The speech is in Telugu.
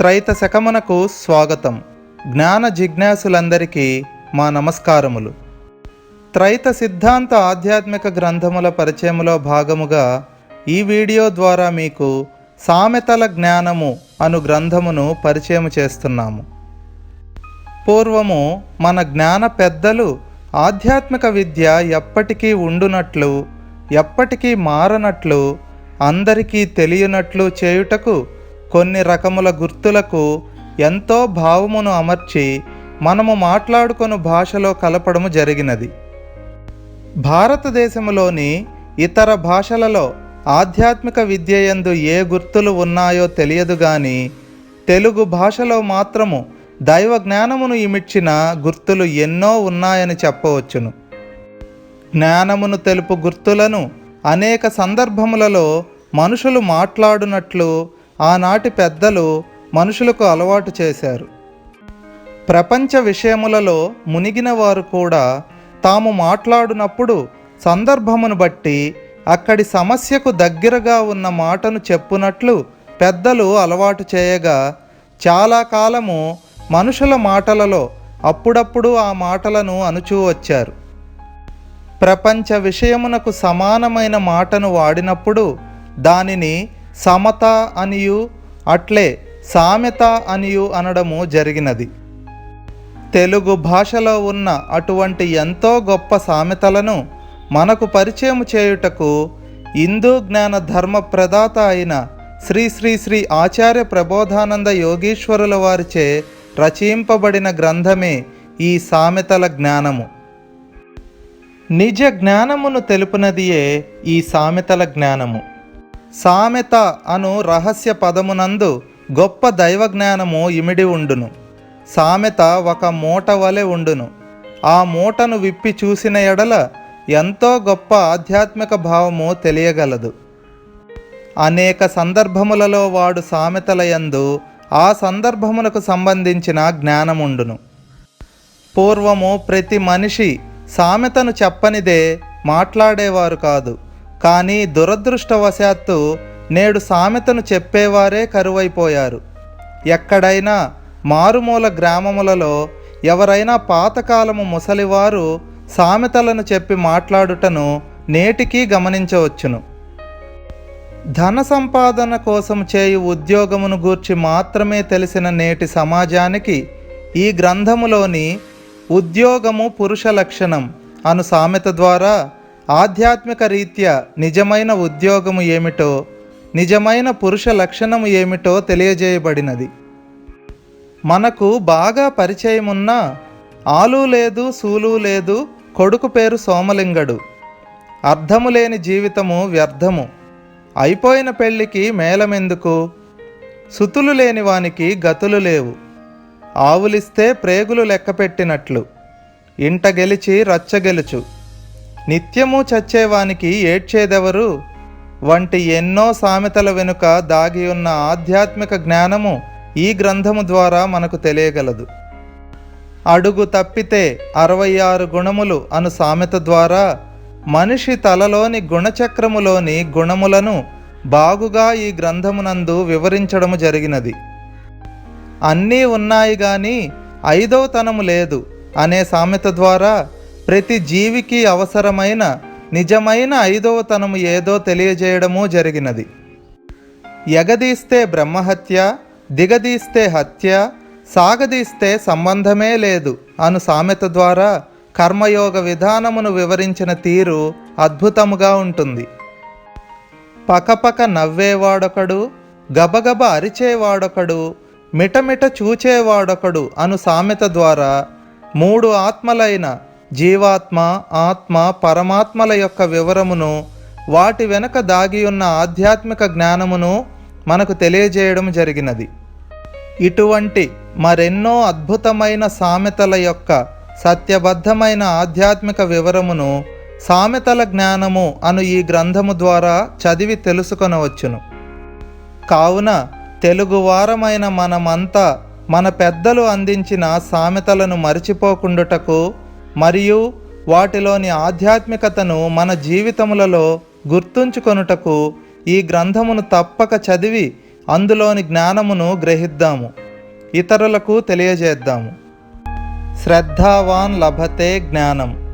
త్రైత శకమునకు స్వాగతం. జ్ఞాన జిజ్ఞాసులందరికీ మా నమస్కారములు. త్రైత సిద్ధాంత ఆధ్యాత్మిక గ్రంథముల పరిచయములో భాగముగా ఈ వీడియో ద్వారా మీకు సామెతల జ్ఞానము అను గ్రంథమును పరిచయం చేస్తున్నాము. పూర్వము మన జ్ఞాన పెద్దలు ఆధ్యాత్మిక విద్య ఎప్పటికీ ఉండునట్లు ఎప్పటికీ మారనట్లు అందరికీ తెలియనట్లు చేయుటకు కొన్ని రకముల గుర్తులకు ఎంతో భావమును అమర్చి మనము మాట్లాడుకొను భాషలో కలపడము జరిగినది. భారతదేశంలోని ఇతర భాషలలో ఆధ్యాత్మిక విద్యయందు ఏ గుర్తులు ఉన్నాయో తెలియదు గాని తెలుగు భాషలో మాత్రము దైవ జ్ఞానమును ఇమిడ్చిన గుర్తులు ఎన్నో ఉన్నాయని చెప్పవచ్చును. జ్ఞానమును తెలుపు గుర్తులను అనేక సందర్భములలో మనుషులు మాట్లాడునట్లు ఆనాటి పెద్దలు మనుషులకు అలవాటు చేశారు. ప్రపంచ విషయములలో మునిగిన వారు కూడా తాము మాట్లాడునప్పుడు సందర్భమును బట్టి అక్కడి సమస్యకు దగ్గరగా ఉన్న మాటను చెప్పునట్లు పెద్దలు అలవాటు చేయగా చాలా కాలము మనుషుల మాటలలో అప్పుడప్పుడు ఆ మాటలను అనుచూ వచ్చారు. ప్రపంచ విషయమునకు సమానమైన మాటను వాడినప్పుడు దానిని సమత అనియు అట్లే సామెత అనియు అనడము జరిగినది. తెలుగు భాషలో ఉన్న అటువంటి ఎంతో గొప్ప సామెతలను మనకు పరిచయం చేయుటకు హిందూ జ్ఞాన ధర్మ ప్రదాత అయిన శ్రీ శ్రీ శ్రీ ఆచార్య ప్రబోధానంద యోగీశ్వరుల వారిచే రచయింపబడిన గ్రంథమే ఈ సామెతల జ్ఞానము. నిజ జ్ఞానమును తెలుపునదియే ఈ సామెతల జ్ఞానము. సామెత అను రహస్య పదమునందు గొప్ప దైవ జ్ఞానము ఇమిడి ఉండును. సామెత ఒక మూట వలె ఉండును. ఆ మూటను విప్పి చూసిన ఎడల ఎంతో గొప్ప ఆధ్యాత్మిక భావము తెలియగలదు. అనేక సందర్భములలో వాడు సామెతల యందు ఆ సందర్భమునకు సంబంధించిన జ్ఞానముండును. పూర్వము ప్రతి మనిషి సామెతను చెప్పనిదే మాట్లాడేవారు కాదు. కానీ దురదృష్టవశాత్తు నేడు సామెతను చెప్పేవారే కరువైపోయారు. ఎక్కడైనా మారుమూల గ్రామములలో ఎవరైనా పాతకాలము ముసలివారు సామెతలను చెప్పి మాట్లాడుటను నేటికీ గమనించవచ్చును. ధన సంపాదన కోసం చేయు ఉద్యోగమును గూర్చి మాత్రమే తెలిసిన నేటి సమాజానికి ఈ గ్రంథములోని ఉద్యోగము పురుష లక్షణం అను సామెత ద్వారా ఆధ్యాత్మిక రీత్యా నిజమైన ఉద్యోగము ఏమిటో నిజమైన పురుష లక్షణము ఏమిటో తెలియజేయబడినది. మనకు బాగా పరిచయం ఉన్న ఆలు లేదు సూలు లేదు కొడుకు పేరు సోమలింగడు. అర్థము లేని జీవితము వ్యర్థము. అయిపోయిన పెళ్ళికి మేళమెందుకు సుతులు లేని వానికి గతులు లేవు. ఆవులిస్తే ప్రేగులు లెక్కపెట్టినట్లు. ఇంట గెలిచి రచ్చ గెలుచు. నిత్యము చచ్చేవానికి ఏడ్చేదెవరు? వంటి ఎన్నో సామెతల వెనుక దాగి ఉన్న ఆధ్యాత్మిక జ్ఞానము ఈ గ్రంథము ద్వారా మనకు తెలియగలదు. అడుగు తప్పితే అరవై ఆరు గుణములు అను సామెత ద్వారా మనిషి తలలోని గుణచక్రములోని గుణములను బాగుగా ఈ గ్రంథమునందు వివరించడము జరిగినది. అన్నీ ఉన్నాయి కానీ ఐదవ తనము లేదు అనే సామెత ద్వారా ప్రతి జీవికి అవసరమైన నిజమైన ఐదవతనము ఏదో తెలియజేయడము జరిగినది. ఎగదీస్తే బ్రహ్మహత్య దిగదీస్తే హత్య సాగదీస్తే సంబంధమే లేదు అను సామెత ద్వారా కర్మయోగ విధానమును వివరించిన తీరు అద్భుతముగా ఉంటుంది. పకపక నవ్వేవాడొకడు గబగబ అరిచేవాడొకడు మిటమిట చూచేవాడొకడు అను సామెత ద్వారా మూడు ఆత్మలైన జీవాత్మ ఆత్మ పరమాత్మల యొక్క వివరమును వాటి వెనుక దాగి ఉన్న ఆధ్యాత్మిక జ్ఞానమును మనకు తెలియజేయడం జరిగినది. ఇటువంటి మరెన్నో అద్భుతమైన సామెతల యొక్క సత్యబద్ధమైన ఆధ్యాత్మిక వివరమును సామెతల జ్ఞానము అను ఈ గ్రంథము ద్వారా చదివి తెలుసుకొనవచ్చును. కావున తెలుగువారమైన మనమంతా మన పెద్దలు అందించిన సామెతలను మరిచిపోకుండుటకు మరియు వాటిలోని ఆధ్యాత్మికతను మన జీవితములలో గుర్తుంచుకొనుటకు ఈ గ్రంథమును తప్పక చదివి అందులోని జ్ఞానమును గ్రహిద్దాము. ఇతరులకు తెలియజేద్దాము. శ్రద్ధావాన్ లభతే జ్ఞానం.